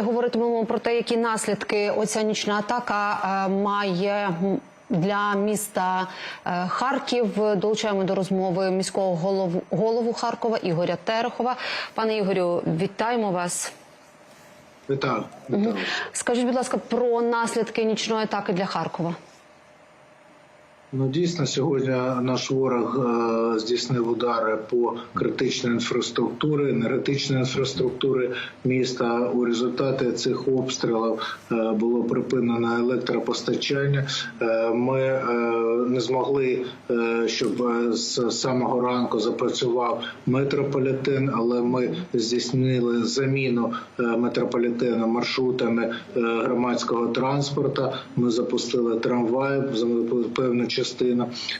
Говоритимемо про те, які наслідки оця нічна атака е, має для міста е, Харків. Долучаємо до розмови міського голову, голову Харкова Ігоря Терехова. Пане Ігорю, вітаємо вас. Вітаю. Вітаю. Скажіть, будь ласка, про наслідки нічної атаки для Харкова. Ну дійсно сьогодні наш ворог е, здійснив удари по критичній інфраструктурі, енергетичній інфраструктури міста. У результаті цих обстрілів е, було припинено електропостачання. Е, ми не змогли, щоб з самого ранку запрацював метрополітен, але ми здійснили заміну е, метрополітену маршрутами громадського транспорту. Ми запустили трамваї, певну частину.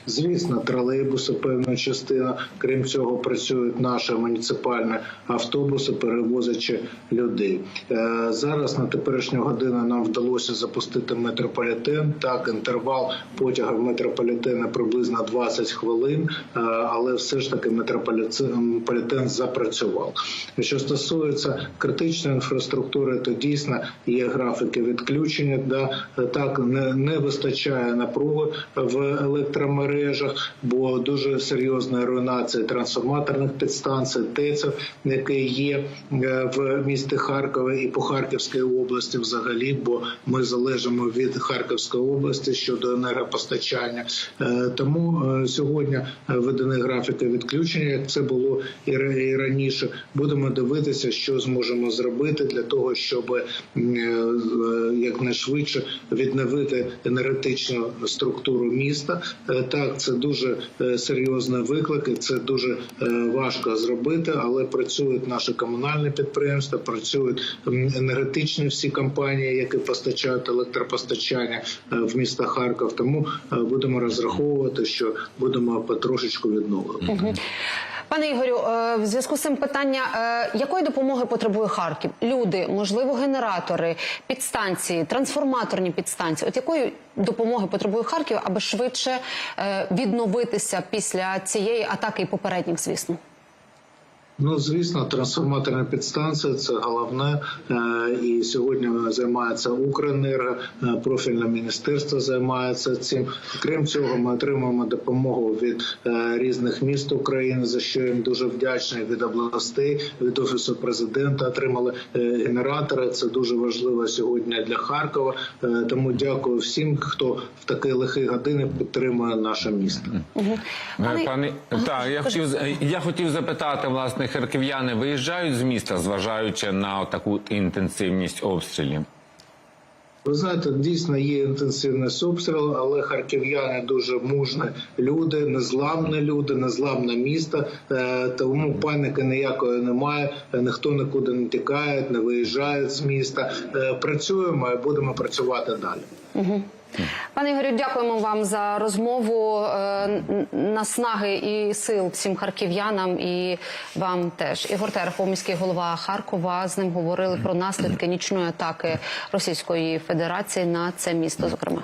Звісно, тролейбуси, певна частина. Крім цього, працюють наші муніципальні автобуси, перевозячи людей. Е, Зараз на теперішню годину нам вдалося запустити метрополітен. Так, інтервал потяга метрополітена приблизно 20 хвилин, е, але все ж таки метрополітен запрацював. Що стосується критичної інфраструктури, то дійсно є графіки відключення. Да, так не, не вистачає напруги в електромережах, бо дуже серйозна руйнація трансформаторних підстанцій, ТЕЦів, які є е, в місті Харкові і по Харківській області, взагалі, бо ми залежимо від Харківської області щодо енергопостачання. Е, Тому е, сьогодні введені графіки відключення, як це було і ра- і раніше. Будемо дивитися, що зможемо зробити для того, щоб якнайшвидше відновити енергетичну структуру міста. Е, Так, це дуже е, серйозний виклик, і це дуже е, важко зробити, але працюють наші комунальні підприємства, працюють енергетичні всі компанії, які постачають електропостачання в місто Харків. Тому будемо розраховувати, що будемо потрошечку відновлювати. Пане Ігорю, е, в зв'язку з цим питання, е, якої допомоги потребує Харків? Люди, можливо, генератори, підстанції, трансформаторні підстанції. От якої допомоги потребує Харків, аби швидше е, відновитися після цієї атаки і попередніх, звісно? Ну, звісно, трансформаторна підстанція це головне. Е, І сьогодні займається Укренерго, е, профільне міністерство займається цим. Крім цього, ми отримуємо допомогу від е, різних міст України, за що їм дуже вдячний від областей, від офісу президента. Отримали генератори. Це дуже важливо сьогодні для Харкова. Тому дякую всім, хто в такі лихі години підтримує наше місто. Пане- Пане так, я хотів я хотів запитати, власне, харків'яни виїжджають з міста, зважаючи на таку інтенсивність обстрілів. Ви знаєте, дійсно є інтенсивність обстрілу, але харків'яни дуже мужні люди, незламні люди, незламне місто. Е, Тому паніки ніякої немає. Ніхто нікуди не тікає, не виїжджає з міста. Е, Працюємо і будемо працювати далі. Пане Ігорю, дякуємо вам за розмову. Е, Наснаги і сил всім харків'янам і вам теж. Ігор Терехов, міський голова Харкова. З ним говорили про наслідки нічної атаки Російської Федерації на це місто, зокрема.